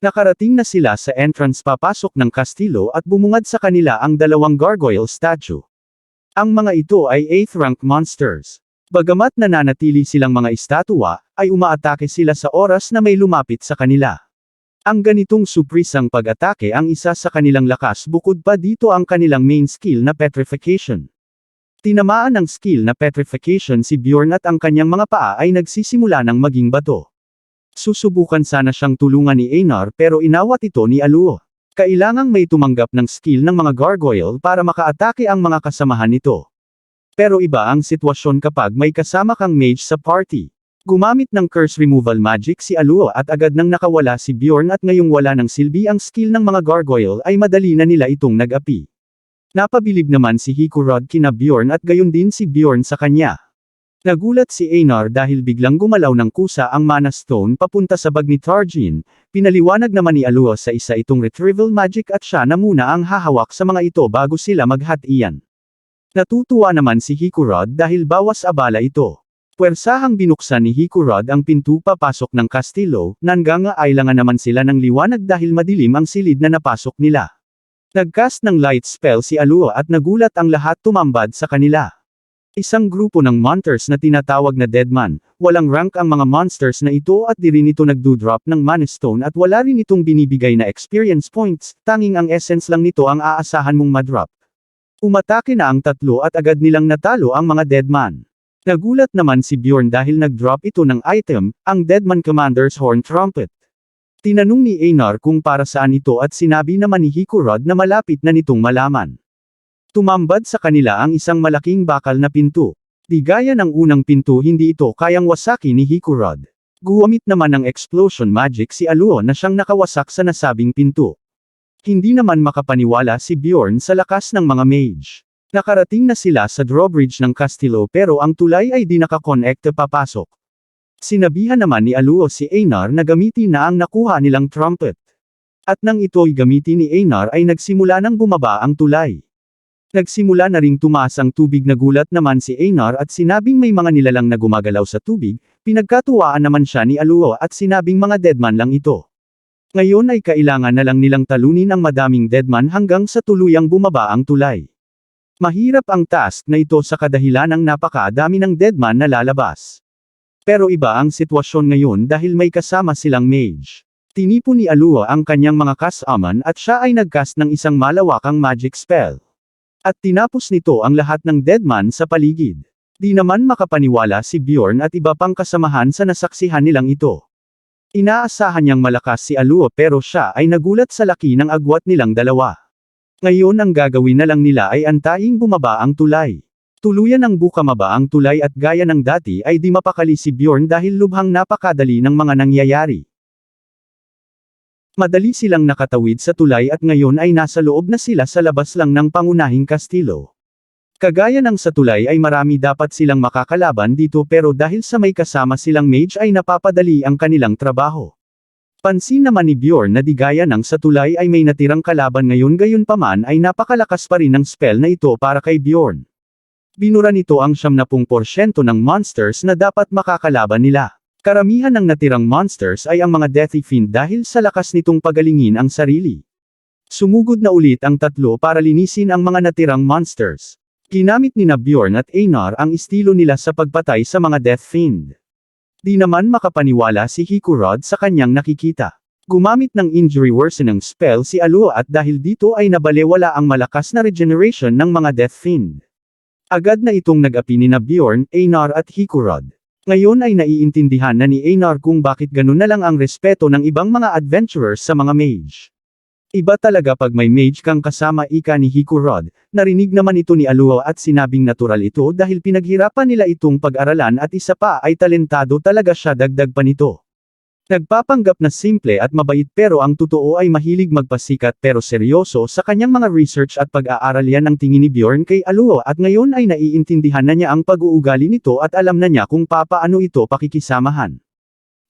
Nakarating na sila sa entrance papasok ng kastilo at bumungad sa kanila ang dalawang gargoyle statue. Ang mga ito ay 8th rank monsters. Bagamat nananatili silang mga estatwa, ay umaatake sila sa oras na may lumapit sa kanila. Ang ganitong suprisang pag-atake ang isa sa kanilang lakas bukod pa dito ang kanilang main skill na petrification. Tinamaan ng skill na petrification si Bjorn at ang kanyang mga paa ay nagsisimula ng maging bato. Susubukan sana siyang tulungan ni Einar pero inawat ito ni Aluo. Kailangang may tumanggap ng skill ng mga gargoyle para makaatake ang mga kasamahan nito. Pero iba ang sitwasyon kapag may kasama kang mage sa party. Gumamit ng curse removal magic si Aluo at agad nang nakawala si Bjorn at ngayong wala ng silbi ang skill ng mga gargoyle ay madali na nila itong nag-api. Napabilib naman si Hikurod kina Bjorn at gayon din si Bjorn sa kanya. Nagulat si Einar dahil biglang gumalaw ng kusa ang mana stone papunta sa bag ni Tarjin, pinaliwanag naman ni Alua sa isa itong retrieval magic at siya na muna ang hahawak sa mga ito bago sila maghatian. Natutuwa naman si Hikurod dahil bawas abala ito. Puwersahang binuksan ni Hikurod ang pinto papasok ng kastilo, nanganga ailangan naman sila ng liwanag dahil madilim ang silid na napasok nila. Nagcast ng light spell si Alua at nagulat ang lahat tumambad sa kanila. Isang grupo ng monsters na tinatawag na Deadman, walang rank ang mga monsters na ito at di rin ito nagdo-drop ng mana stone at wala rin itong binibigay na experience points, tanging ang essence lang nito ang aasahan mong madrop. Umatake na ang tatlo at agad nilang natalo ang mga Deadman. Nagulat naman si Bjorn dahil nag-drop ito ng item, ang Deadman Commander's Horn Trumpet. Tinanong ni Einar kung para saan ito at sinabi naman ni Hikurod na malapit na nitong malaman. Tumambad sa kanila ang isang malaking bakal na pinto. Di gaya ng unang pinto hindi ito kayang wasaki ni Hikurod. Guwamit naman ng explosion magic si Aluo na siyang nakawasak sa nasabing pinto. Hindi naman makapaniwala si Bjorn sa lakas ng mga mage. Nakarating na sila sa drawbridge ng Castillo pero ang tulay ay di nakakonekte papasok. Sinabihan naman ni Aluo si Einar na gamitin na ang nakuha nilang trumpet. At nang ito'y gamitin ni Einar ay nagsimula nang bumaba ang tulay. Nagsimula na ring tumaas ang tubig nagulat naman si Einar at sinabing may mga nilalang na gumagalaw sa tubig, pinagkatuwaan naman siya ni Aluo at sinabing mga deadman lang ito. Ngayon ay kailangan na lang nilang talunin ang madaming deadman hanggang sa tuluyang bumaba ang tulay. Mahirap ang task na ito sa kadahilan ng napakadami ng deadman na lalabas. Pero iba ang sitwasyon ngayon dahil may kasama silang mage. Tinipo ni Aluo ang kanyang mga kasaman at siya ay nagcast ng isang malawakang magic spell. At tinapos nito ang lahat ng deadman sa paligid. Di naman makapaniwala si Bjorn at iba pang kasamahan sa nasaksihan nilang ito. Inaasahan niyang malakas si Aluo pero siya ay nagulat sa laki ng agwat nilang dalawa. Ngayon ang gagawin na lang nila ay antaing bumaba ang tulay. Tuluyan ang bukamaba ang tulay at gaya ng dati ay di mapakali si Bjorn dahil lubhang napakadali ng mga nangyayari. Madali silang nakatawid sa tulay at ngayon ay nasa loob na sila sa labas lang ng pangunahing kastilo. Kagaya ng sa tulay ay marami dapat silang makakalaban dito pero dahil sa may kasama silang mage ay napapadali ang kanilang trabaho. Pansin naman ni Bjorn na di gaya ng sa tulay ay may natirang kalaban ngayon gayon paman ay napakalakas pa rin ng spell na ito para kay Bjorn. Binura nito ang 70% ng monsters na dapat makakalaban nila. Karamihan ng natirang monsters ay ang mga Deathy Fiend dahil sa lakas nitong pagalingin ang sarili. Sumugod na ulit ang tatlo para linisin ang mga natirang monsters. Ginamit ni Bjorn at Einar ang estilo nila sa pagpatay sa mga Death Fiend. Di naman makapaniwala si Hikurod sa kanyang nakikita. Gumamit ng injury worsening spell si Alua at dahil dito ay nabalewala ang malakas na regeneration ng mga Death Fiend. Agad na itong nag-api ni Bjorn, Einar at Hikurod. Ngayon ay naiintindihan na ni Einar kung bakit ganun na lang ang respeto ng ibang mga adventurers sa mga mage. Iba talaga pag may mage kang kasama ika ni Hikurod, narinig naman ito ni Alua at sinabing natural ito dahil pinaghirapan nila itong pag-aralan at isa pa ay talentado talaga siya dagdag pa nito. Nagpapanggap na simple at mabait pero ang totoo ay mahilig magpasikat pero seryoso sa kanyang mga research at pag-aaral yan ang tingin ni Bjorn kay Aluo at ngayon ay naiintindihan na niya ang pag-uugali nito at alam na niya kung papaano ito pakikisamahan.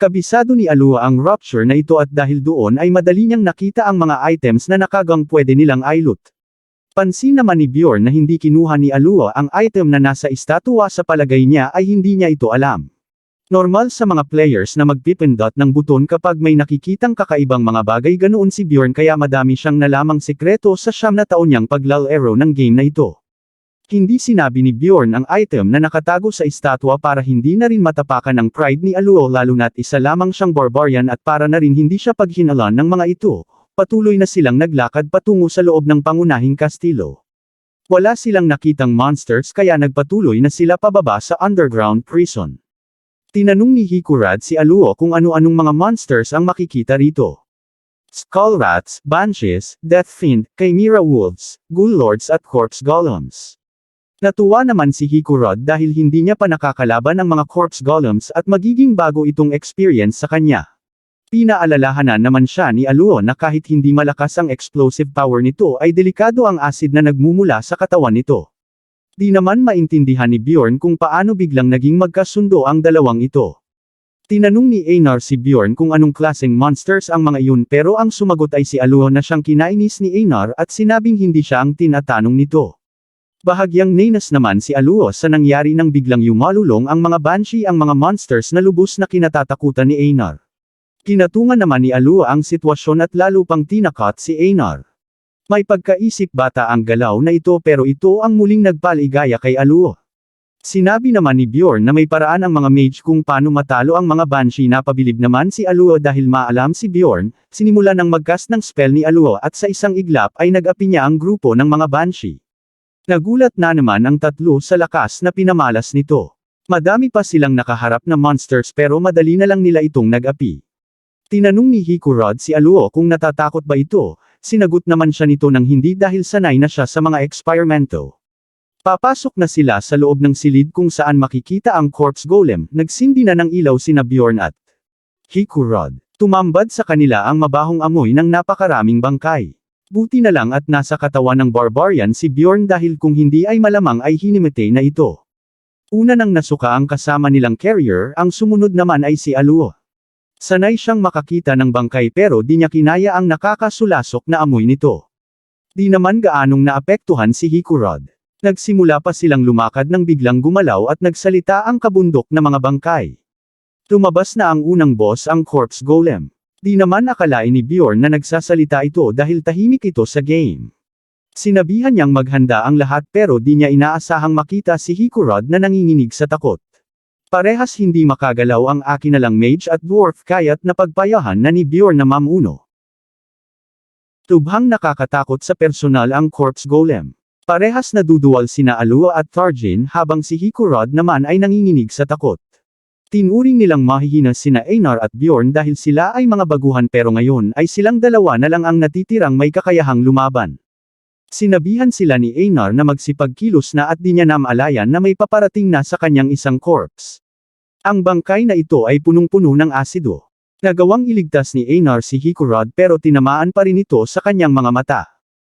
Kabisado ni Aluo ang rupture na ito at dahil doon ay madali niyang nakita ang mga items na nakagang pwede nilang ailot. Pansin naman ni Bjorn na hindi kinuha ni Aluo ang item na nasa estatwa sa palagay niya ay hindi niya ito alam. Normal sa mga players na magpipindot ng buton kapag may nakikitang kakaibang mga bagay ganoon si Bjorn kaya madami siyang nalamang sekreto sa siyam na taon niyang paglalaro ng game na ito. Hindi sinabi ni Bjorn ang item na nakatago sa estatwa para hindi na rin matapakan ng pride ni Aluo lalo na't isa lamang siyang barbarian at para na rin hindi siya paghinalan ng mga ito, patuloy na silang naglakad patungo sa loob ng pangunahing kastilo. Wala silang nakitang monsters kaya nagpatuloy na sila pababa sa underground prison. Tinanong ni Hikurad si Aluo kung ano-anong mga monsters ang makikita rito. Skull Rats, Banshees, Death Fiend, Chimera Wolves, Ghoul Lords at Corpse Golems. Natuwa naman si Hikurod dahil hindi niya pa nakakalaban ang mga corpse golems at magiging bago itong experience sa kanya. Pinaalalahanan naman siya ni Aluo na kahit hindi malakas ang explosive power nito ay delikado ang acid na nagmumula sa katawan nito. Di naman maintindihan ni Bjorn kung paano biglang naging magkasundo ang dalawang ito. Tinanong ni Einar si Bjorn kung anong klaseng monsters ang mga iyon pero ang sumagot ay si Aluo na siyang kinainis ni Einar at sinabing hindi siya ang tinatanong nito. Bahagyang nenas naman si Aluo sa nangyari nang biglang yumalulong ang mga banshee ang mga monsters na lubos na kinatatakutan ni Einar. Kinatungan naman ni Aluo ang sitwasyon at lalo pang tinakot si Einar. May pagkaisip bata ang galaw na ito pero ito ang muling nagpaligaya kay Aluo. Sinabi naman ni Bjorn na may paraan ang mga mage kung paano matalo ang mga banshee napabilib naman si Aluo dahil maalam si Bjorn, sinimula ng magcast ng spell ni Aluo at sa isang iglap ay nag-api niya ang grupo ng mga banshee. Nagulat na naman ang tatlo sa lakas na pinamalas nito. Madami pa silang nakaharap na monsters pero madali na lang nila itong nag-api. Tinanong ni Hikurod si Aluo kung natatakot ba ito, sinagot naman siya nito ng hindi dahil sanay na siya sa mga experimento. Papasok na sila sa loob ng silid kung saan makikita ang corpse golem, nagsindi na ng ilaw sina Bjorn at Hikurod. Tumambad sa kanila ang mabahong amoy ng napakaraming bangkay. Buti na lang at nasa katawan ng barbarian si Bjorn dahil kung hindi ay malamang ay hinimatay na ito. Una nang nasuka ang kasama nilang carrier, ang sumunod naman ay si Aluo. Sanay siyang makakita ng bangkay pero di niya kinaya ang nakakasulasok na amoy nito. Di naman gaanong naapektuhan si Hikurod. Nagsimula pa silang lumakad nang biglang gumalaw at nagsalita ang kabundok na mga bangkay. Lumabas na ang unang boss ang corpse golem. Di naman akalain ni Bjorn na nagsasalita ito dahil tahimik ito sa game. Sinabihan niyang maghanda ang lahat pero di niya inaasahang makita si Hikurod na nanginginig sa takot. Parehas hindi makagalaw ang akinalang mage at dwarf kaya't napagpayahan na ni Bjorn na mamuno. Tubhang nakakatakot sa personal ang corpse golem. Parehas naduduwal sina Alua at Tarjin habang si Hikurod naman ay nanginginig sa takot. Tinuring nilang mahihina sina Einar at Bjorn dahil sila ay mga baguhan pero ngayon ay silang dalawa na lang ang natitirang may kakayahang lumaban. Sinabihan sila ni Einar na magsipagkilos na at di niya namalayan na may paparating na sa kanyang isang corpse. Ang bangkay na ito ay punong-puno ng asido. Nagawang iligtas ni Einar si Hikurod pero tinamaan pa rin ito sa kanyang mga mata.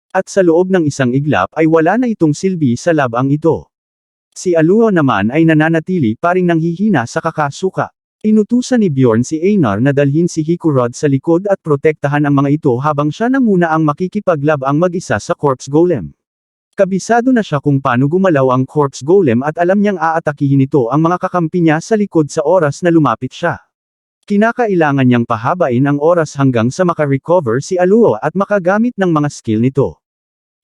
At sa loob ng isang iglap ay wala na itong silbi sa labang ito. Si Aluo naman ay nananatili paring nanghihina sa kakasuka. Inutusan ni Bjorn si Einar na dalhin si Hikurod sa likod at protektahan ang mga ito habang siya na muna ang makikipaglab ang mag-isa sa corpse golem. Kabisado na siya kung paano gumalaw ang corpse golem at alam niyang aatakihin ito ang mga kakampi niya sa likod sa oras na lumapit siya. Kinakailangan niyang pahabain ang oras hanggang sa makarecover si Aluo at makagamit ng mga skill nito.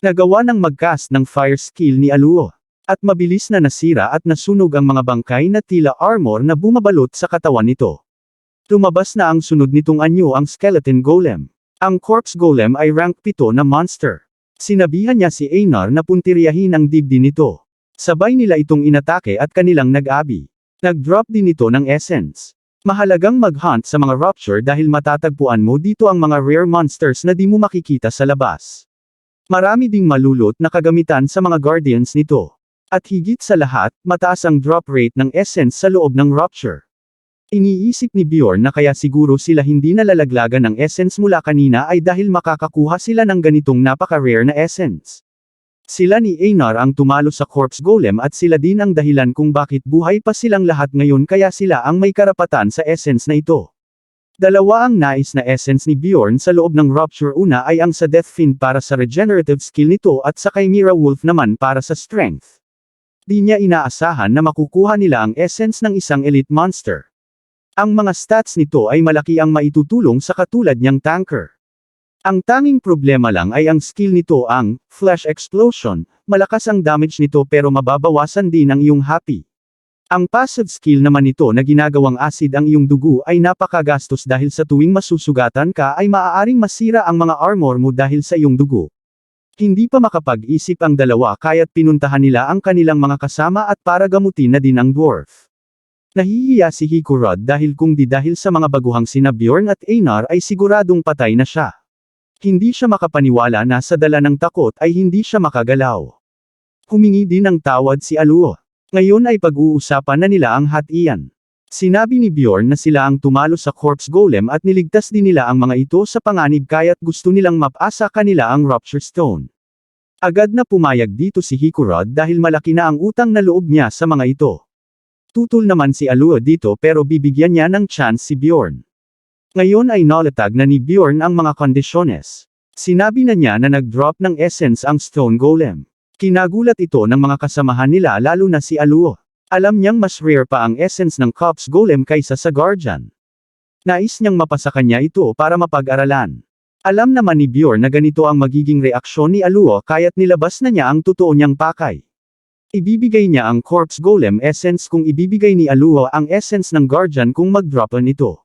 Nagawa ng magcast ng fire skill ni Aluo. At mabilis na nasira at nasunog ang mga bangkay na tila armor na bumabalot sa katawan nito. Tumabas na ang sunod nitong anyo ang skeleton golem. Ang corpse golem ay rank 7 na monster. Sinabihan niya si Einar na puntiryahin ang dibdi nito. Sabay nila itong inatake at kanilang nag-abi. Nag-drop din ito ng essence. Mahalagang mag-hunt sa mga rupture dahil matatagpuan mo dito ang mga rare monsters na di mo makikita sa labas. Marami ding malulot na kagamitan sa mga guardians nito. At higit sa lahat, mataas ang drop rate ng essence sa loob ng rupture. Iniisip ni Bjorn na kaya siguro sila hindi nalalaglagan ng essence mula kanina ay dahil makakakuha sila ng ganitong napaka-rare na essence. Sila ni Einar ang tumalo sa corpse golem at sila din ang dahilan kung bakit buhay pa silang lahat ngayon kaya sila ang may karapatan sa essence na ito. Dalawa ang nais na essence ni Bjorn sa loob ng Rupture una ay ang sa Death Fiend para sa regenerative skill nito at sa Chimera Wolf naman para sa strength. Di niya inaasahan na makukuha nila ang essence ng isang elite monster. Ang mga stats nito ay malaki ang maitutulong sa katulad niyang tanker. Ang tanging problema lang ay ang skill nito ang Flash Explosion, malakas ang damage nito pero mababawasan din ang iyong happy. Ang passive skill naman nito na ginagawang acid ang iyong dugo ay napakagastos dahil sa tuwing masusugatan ka ay maaaring masira ang mga armor mo dahil sa iyong dugo. Hindi pa makapag-isip ang dalawa kaya't pinuntahan nila ang kanilang mga kasama at para gamutin na din ang dwarf. Nahihiya si Hikurod dahil kung di dahil sa mga baguhang sina Bjorn at Einar ay siguradong patay na siya. Hindi siya makapaniwala na sa dala ng takot ay hindi siya makagalaw. Humingi din ng tawad si Aluo. Ngayon ay pag-uusapan na nila ang hatian. Sinabi ni Bjorn na sila ang tumalo sa corpse golem at niligtas din nila ang mga ito sa panganib kaya't gusto nilang mapasa kanila ang rupture stone. Agad na pumayag dito si Hikurod dahil malaki na ang utang na loob niya sa mga ito. Tutul naman si Aluo dito pero bibigyan niya ng chance si Bjorn. Ngayon ay nalatag na ni Bjorn ang mga kondisyones. Sinabi na niya na nag-drop ng essence ang Stone Golem. Kinagulat ito ng mga kasamahan nila lalo na si Aluo. Alam niyang mas rare pa ang essence ng Cops Golem kaysa sa Guardian. Nais niyang mapasa kanya ito para mapag-aralan. Alam naman ni Bjorn na ganito ang magiging reaksyon ni Aluo kaya't nilabas na niya ang totoo niyang pakay. Ibibigay niya ang Corpse Golem Essence kung ibibigay ni Aluo ang essence ng Guardian kung mag-drop nito.